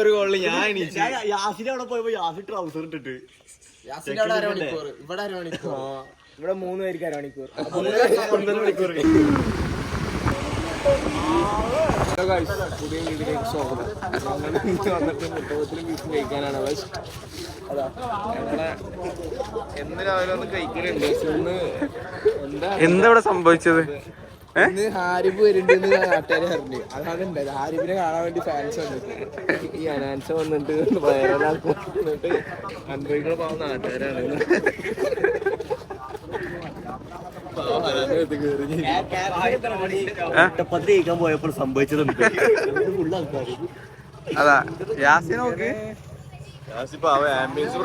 ഒരു ഞാൻ എണീച്ച്. ഞാൻ യാസിന്റെ അവിടെ പോയപ്പോ യാസി ട്രൗസർ ഇട്ടിട്ട്. ഇവിടെ മൂന്ന് പേർക്ക് അരമണിക്കൂർ. ഒന്നര മണിക്കൂർ പുതിയ വീട്ടിലേക്ക് സ്വാഗതം. ഞങ്ങൾ ഇന്ന് വന്നിട്ട് മുട്ടപത്തിലും ബീഫും കഴിക്കാനാണ്. പക്ഷെ അതാ ഞങ്ങളെ എന്ന് രാവിലെ ഒന്ന് കഴിക്കലുണ്ട് പക്ഷെ ഇന്ന് എന്താ എന്താ ഇവിടെ സംഭവിച്ചത്? ഇന്ന് ഹാരിബ് വരുന്നുണ്ട് നാട്ടുകാരെ അറിഞ്ഞു അതാണ് ഉണ്ടായത് ഹാരിബിനെ കാണാൻ വേണ്ടി ഫാൻസ് വന്നിട്ട് ഈ അനാൻസ വന്നിട്ട് വൈറലാക്കും അനുഭവിക്കുന്ന പാവം നാട്ടുകാരാണ്. പോയപ്പോൾ സംഭവിച്ചതുണ്ട് അതാ യാസി നോക്ക്. ആംബിയൻസ്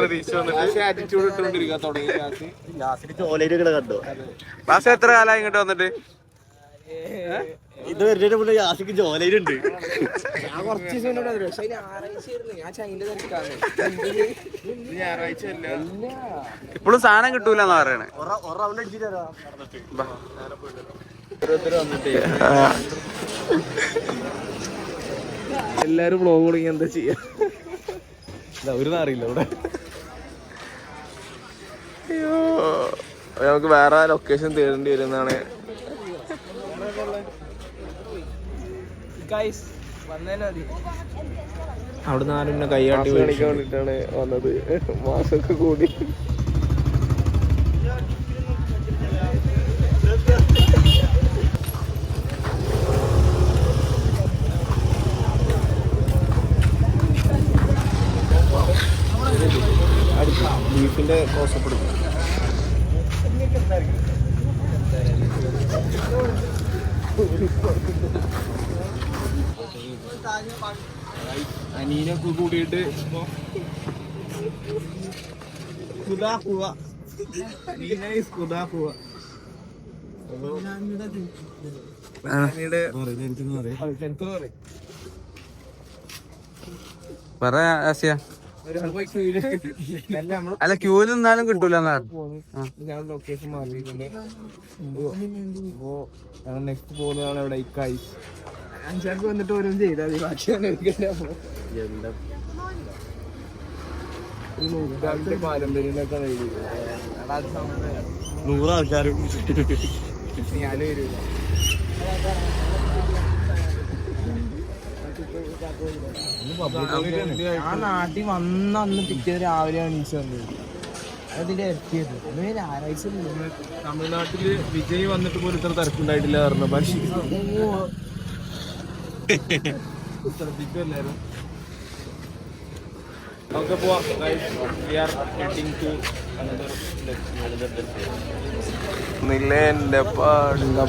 യാസി. കണ്ടോ? ബാസ എത്ര കാലം ഇങ്ങോട്ട് വന്നിട്ട്? ഇത് വരുന്നതിന് മുന്നേ യാസിക്ക് ജോലയിലുണ്ട്. ഞാൻ കുറച്ച് ദിവസം പക്ഷേ ഞാൻ ഇപ്പോഴും സാധനം കിട്ടൂലെന്നാ പറയണേ. റൗണ്ട് അടിച്ചിട്ട് വരാം. ഓരോരുത്തർ വന്നിട്ടേ എല്ലാരും വ്ലോഗ് തുടങ്ങി എന്താ ചെയ്യാ? ഒരു അറിയില്ല ഇവിടെ. അയ്യോ നമുക്ക് വേറെ ലൊക്കേഷൻ തേടേണ്ടി വരുന്നതാണ്. അവിടെ നിന്ന് ആരും കൈകാട്ടി കാണിക്കാൻ വേണ്ടിട്ടാണ് വന്നത്. മാസമൊക്കെ കൂടി. ബീഫിന്റെ ക്ലോസപ്പ് എടുക്കും. അനീനൊക്കെ കൂടിയിട്ട്. പറ ആസിയ. അല്ല, ക്യൂ നിന്നാലും കിട്ടൂല. ഞാൻ ലൊക്കേഷൻ മാറിയിട്ടുണ്ട്. നെക്സ്റ്റ് പോകുന്നതാണ് ഇവിടെ ഇക്കായി അഞ്ചാർക്ക് വന്നിട്ട് ഓരോന്നും ചെയ്താൽ മതി. ബാക്കി ഞാൻ എടുക്കണ്ട. നൂറ് ആ നാട്ടിൽ വന്ന അന്ന് പിറ്റേ രാവിലെ എണീച്ച് വന്നത്. അതിന്റെ ഇറക്കിയത് തമിഴ്നാട്ടിൽ വിജയ് വന്നിട്ട് പോലും ഇത്ര തിരക്കുണ്ടായിട്ടില്ല പറഞ്ഞു പക്ഷേ ശ്രദ്ധിക്കുമല്ലായിരുന്നു നമുക്ക് പോവാം. നിലേന്റെ പാടുന്ന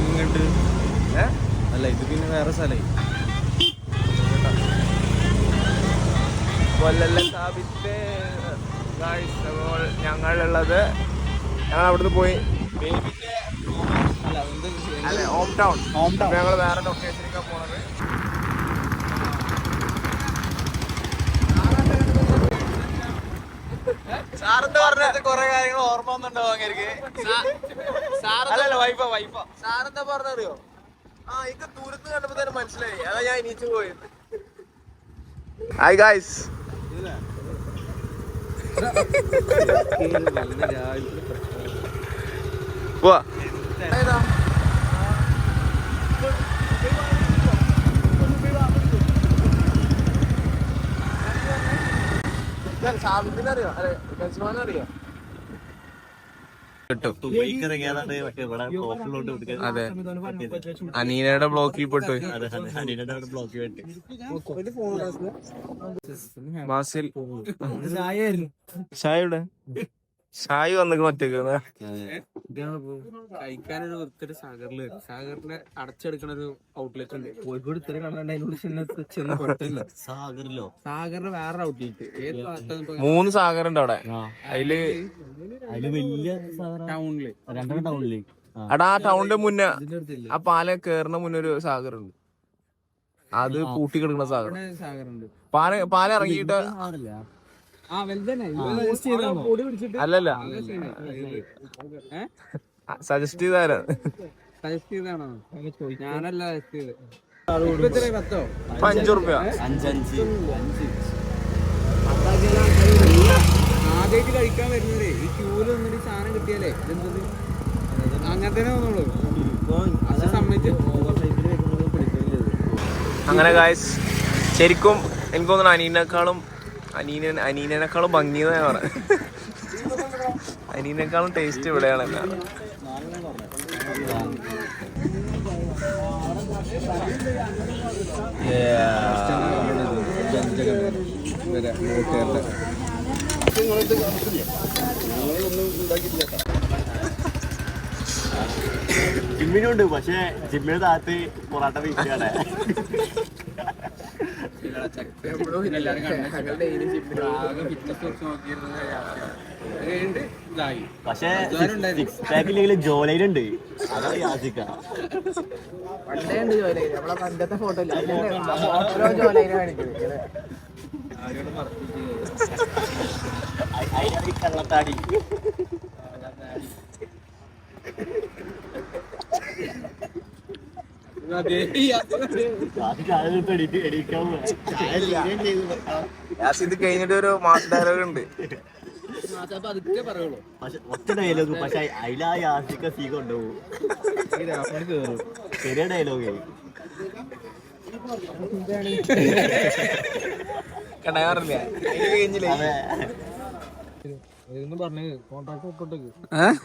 ഇങ്ങോട്ട് അല്ല ഇത് പിന്നെ വേറെ സ്ഥലമായി കൊല്ലല്ല ഞങ്ങളുള്ളത് ഞങ്ങൾ അവിടുന്ന് പോയി. അല്ല ഹോം ടൗൺ ഹോം ടൗൺ ഞങ്ങൾ വേറെ ലൊക്കേഷനിലേക്കാണ് പോണത് സാറെന്താ പറഞ്ഞത് കൊറേ കാര്യങ്ങൾ ഓർമ്മ വന്നിട്ടുണ്ടാവും അങ്ങേക്ക് വൈഫ വൈഫ സാറെന്താ പറഞ്ഞറിയോ ആ ഇക്ക് ദൂരത്ത് കണ്ടപ്പോ തന്നെ മനസ്സിലായി അതാ ഞാൻ ഇനിച്ചു പോയത് ഹായ് ഗായ്സ് പോവാ അല്ലെ അറിയോ കൊടുക്കാൻ അതെ. അനീനയുടെ ബ്ലോക്കിൽ പെട്ടു. ബാസിൽ. ഷായുടെ ഷായി വന്നിട്ട് ഒറ്റയ്ക്ക് കഴിക്കാനൊരു ഒത്തിരി സാഗറിൽ. സാഗറിനെ അടച്ചെടുക്കണ ഒരു ഔട്ട്ലെറ്റ് ഉണ്ട്. കോഴിക്കോട് ഇത്ര കണ്ടാണ്ട് അതിനോട് ചെന്ന് കുഴപ്പമില്ല സാഗറിലോ? സാഗറിന് വേറെ ഔട്ട്ലെറ്റ് ഏത് മൂന്ന് സാഗറുണ്ട് അവിടെ. അതിൽ അതിൽ വലിയ ടൗണിൽ. രണ്ടര ടൗണിൽ. എടാ ആ ടൗണിന്റെ മുന്നേ ആ പാല കേറുന്ന മുന്നേ ഒരു സാഗർ ഉണ്ട് അത് പൂട്ടി കിടക്കുന്ന സാഗർ. ഉണ്ട് പാല പാല ഇറങ്ങിയിട്ട് അല്ലല്ല. സജസ്റ്റ് ചെയ്താരാ സജസ്റ്റ് ചെയ്താണോ ഞാനല്ല സജസ്റ്റ് ചെയ്ത് പത്തോ ഇപ്പൊ അഞ്ചു റുപ്യ അഞ്ചഞ്ച്. ആദ്യമായിട്ട് കഴിക്കാൻ വരുന്നവരെ ഈ ക്യൂൽ വന്നിട്ട് സാധനം കിട്ടിയാലേ ഇതെന്തത് അങ്ങനെ തന്നെ സമ്മതിച്ച് അങ്ങനെ ഗായ്സ് ശരിക്കും എനിക്ക് തോന്നുന്നു അനീനേക്കാളും അനീന അനീനേക്കാളും ഭംഗിയെന്നാ പറ അനീനേക്കാളും ടേസ്റ്റ് ഇവിടെയാണല്ലോ ജിമ്മിനുണ്ട് പക്ഷേ ജിമ്മിന് താഴത്ത് പൊറാട്ട വീട്ടിലാണ് പക്ഷെ ജോലയിലുണ്ട് അതാണ് യാചിക്ക. കള്ളത്താടി അത് ചായ എടുത്ത് എണീറ്റ് എണീക്കാൻ പോവാ. ചായ തീരെയും ചെയ്തു വെക്കാം. യാസ് ഇത് കഴിഞ്ഞിട്ട് ഒരു മാസ് ഡയലോഗ് ഉണ്ട്. പതുക്കെ പറയുള്ളൂ പക്ഷെ ഒറ്റ ഡയലോഗ് പക്ഷെ അതിലാ യാസിക്ക സീ കൊണ്ടുപോകും ചെറിയ ഡയലോഗ് കണ്ടാറില്ല അതിന്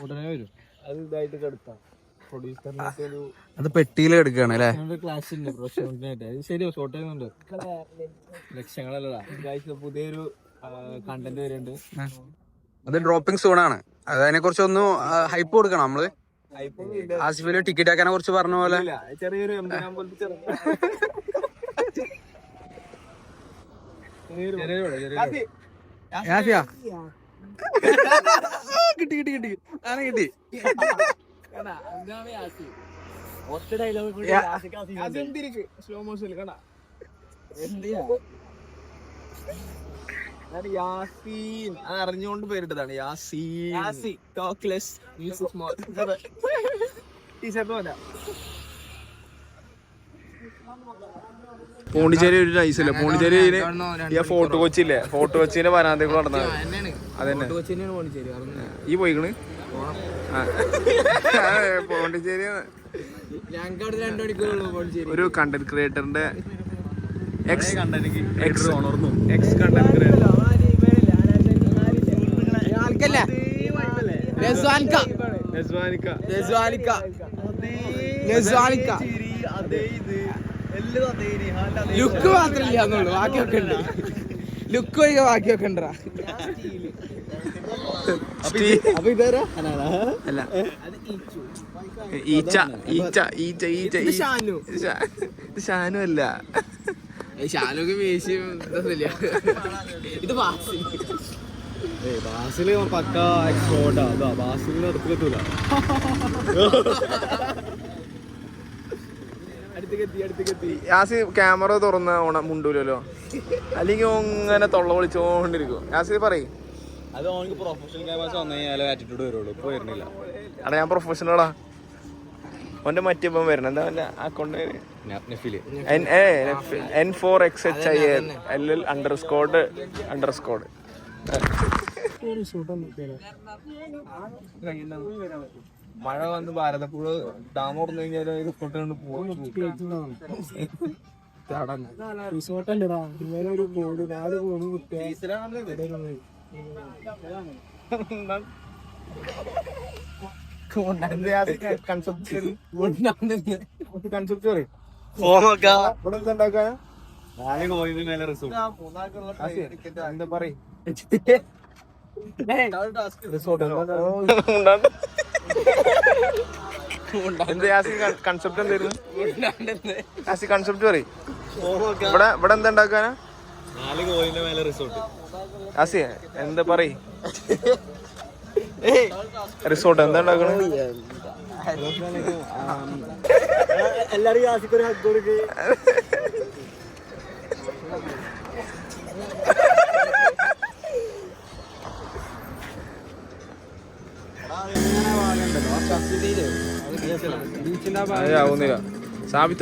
ഉടനെ അതെ അത് ഇതായിട്ട് കെടുത്താം. അത് പെട്ടിയിൽ എടുക്കാണ് അല്ലേ? ക്ലാസ് ഉണ്ട് ശരി ഷോർട്ട് ചെയ്യുന്നുണ്ട് ലക്ഷങ്ങളല്ലടാ. ഗായ്സ് പുതിയൊരു കണ്ടന്റ് വരുന്നുണ്ട്. അത് ഡ്രോപ്പിംഗ് സോൺ ആണ്. അത് അതിനെ കുറിച്ച് ഒന്ന് ഹൈപ്പ് കൊടുക്കണം നമ്മൾ. ആസിഫിൽ ടിക്കറ്റ് ആക്കാനെ കുറിച്ച് പറഞ്ഞ പോലെ. ചെറിയൊരു? കിട്ടി കിട്ടി കിട്ടി. ആനെ കിട്ടി. ഒറ്റ ഡയലോഗ് സ്ലോ മോഷനിൽ കണ്ട. യാസീൻ. അത് അറിഞ്ഞുകൊണ്ട് പേരിട്ടതാണ്. യാസീൻ. ടോക്ലെസ് മ്യൂസിക് സ്മോൾ ടീഷർട്ട് പോലെ പോണ്ടിച്ചേരി ഒരു നൈസല്ലേ പോണ്ടിച്ചേരി ഈ ഫോർട്ട് കൊച്ചിയില്ലേ? ഫോർട്ട് കൊച്ചിന്റെ വരാന്തകൾ നടന്നത്. അതന്നെ. ഈ പോയിക്കണ്. പോണ്ടിച്ചേരി ഒരു content ക്രിയേറ്ററിന്റെ X X X content creator look മാത്രല്ല എന്നുള്ളൂ ബാക്കിയൊക്കെ ഉണ്ട്. ലുക്ക് ഒഴികെ ബാക്കിയൊക്കെ ഉണ്ടാ അല്ല. ഈച്ച. ഈച്ച ഈച്ച ഈച്ച ഇത് ഷാനു. അല്ല. ഷാനുക്ക് വേശിയും ഇതൊന്നുമില്ല. ഇത് ബാസിൽ പക്ക എക്സ്പോർട്ടാ അതാ യാസി ക്യാമറ തുറന്ന ഓണം മുണ്ടൂലല്ലോ. അല്ലെങ്കിൽ ഇങ്ങനെ തൊള്ള വിളിച്ചോണ്ടിരിക്കും യാസി പറയും. അത് പ്രൊഫഷണൽ ക്യാമറ വന്നു കഴിഞ്ഞാൽ ആറ്റിറ്റ്യൂഡ് വരുള്ളൂ. ഇപ്പൊ വരുന്നില്ല. അവിടെ ഞാൻ പ്രൊഫഷണലാ ഓന്റെ മറ്റേ ഇപ്പം വരണം എന്താ അവന്റെ account N A N four X H I L L L under squad under squad മഴ വന്ന് ഭാരതപ്പുഴ ഡാം തുറന്നു കഴിഞ്ഞാൽ ഇത് ഒരു പോകും എന്തുണ്ടാക്കാനാ നാല് റിസോർട്ട് കൺസെപ്റ്റ് കൺസെപ്റ്റ് പറയും. ഇവിടെ ഇവിടെ എന്താ ഉണ്ടാക്കാനാ? നാല് റിസോർട്ട് ആസിയ എന്താ പറയ? റിസോർട്ട് എന്താ ഉണ്ടാക്കണത് എല്ലാരും ആസിക്കൊരു ഹഗ് കൊടുക്ക്.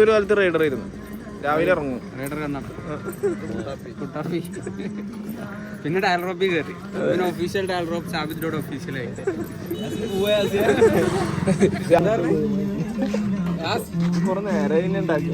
ഒരു കാലത്ത് റൈഡർ ആയിരുന്നു. രാവിലെ ഇറങ്ങും. റൈഡർ കണ്ണാണ് കുട്ടാപ്പി. പിന്നെ ഡയൽ റോപ്പി കയറി. പിന്നെ ഒഫീഷ്യൽ ഡയൽ റോപ്പ് സാബിത്തിനോട് ഒഫീഷ്യലായിട്ട് കുറെ നേരെ ഉണ്ടാക്കി.